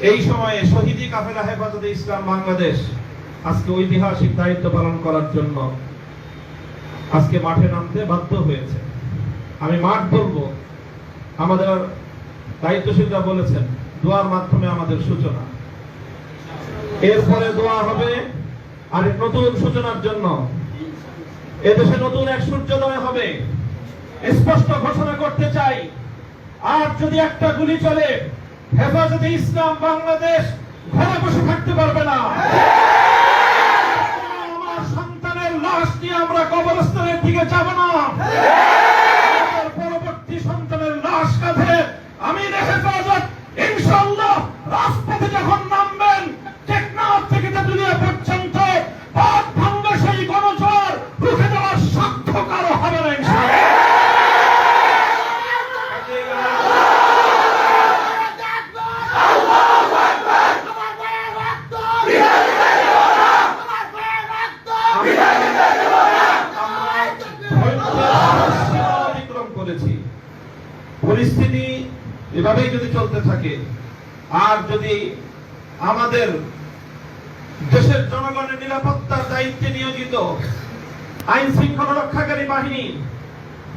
এই সময়ে শহীদি কাফেলা হেফাজতে ইসলাম বাংলাদেশ আজকে ঐতিহাসিক দায়িত্ব পালন করার জন্য আজকে মাঠে নামতে বাধ্য হয়েছে। আমি মাঠ বলব আমাদের দায়িত্বশীলরা বলেছেন, দোয়ার মাধ্যমে আমাদের সূচনা। এরপরে দোয়া হবে আর নতুন সূচনার জন্য। এদেশে নতুন এক সূর্যোদয় হবে। স্পষ্ট ঘোষণা করতে চাই, আর যদি একটা গুলি চলে হেফাজতে ইসলাম বাংলাদেশ ঘরে বসে থাকতে পারবে না। আমার সন্তানের লাশ নিয়ে আমরা কবরস্থানের দিকে যাব না। পরবর্তী সন্তানের লাশ কাঁধে আমি হেফাজত। ইনশাল্লাহ যখন নামবেন পরিস্থিতি এভাবেই যদি চলতে থাকে, আর যদি আমাদের দেশের জনগণের নিরাপত্তার দায়িত্বে নিয়োজিত আইন শৃঙ্খলা রক্ষাকারী বাহিনী,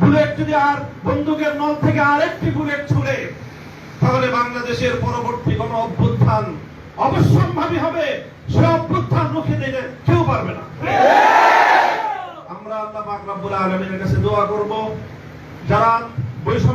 বুলেট যদি আর বন্দুকের নল থেকে আরেকটি বুলেট ছুড়ে, তাহলে বাংলাদেশের পরবর্তী কোন অভ্যুত্থান অবশ্যম্ভাবী হবে। সে অভ্যুত্থান রুখে দিতে কেউ পারবে না। আমরা আল্লাহ পাক রব্বুল আলামিনের কাছে দোয়া করব। যারা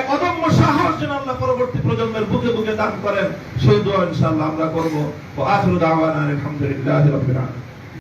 এক অদম্য সাহস যেন আল্লাহ পরবর্তী প্রজন্মের বুকে বুকে দান করেন। সেই দোয়া ইনশাআল্লাহ আমরা করব। ও আখিরু আলহামদুলিল্লাহ আলামিন।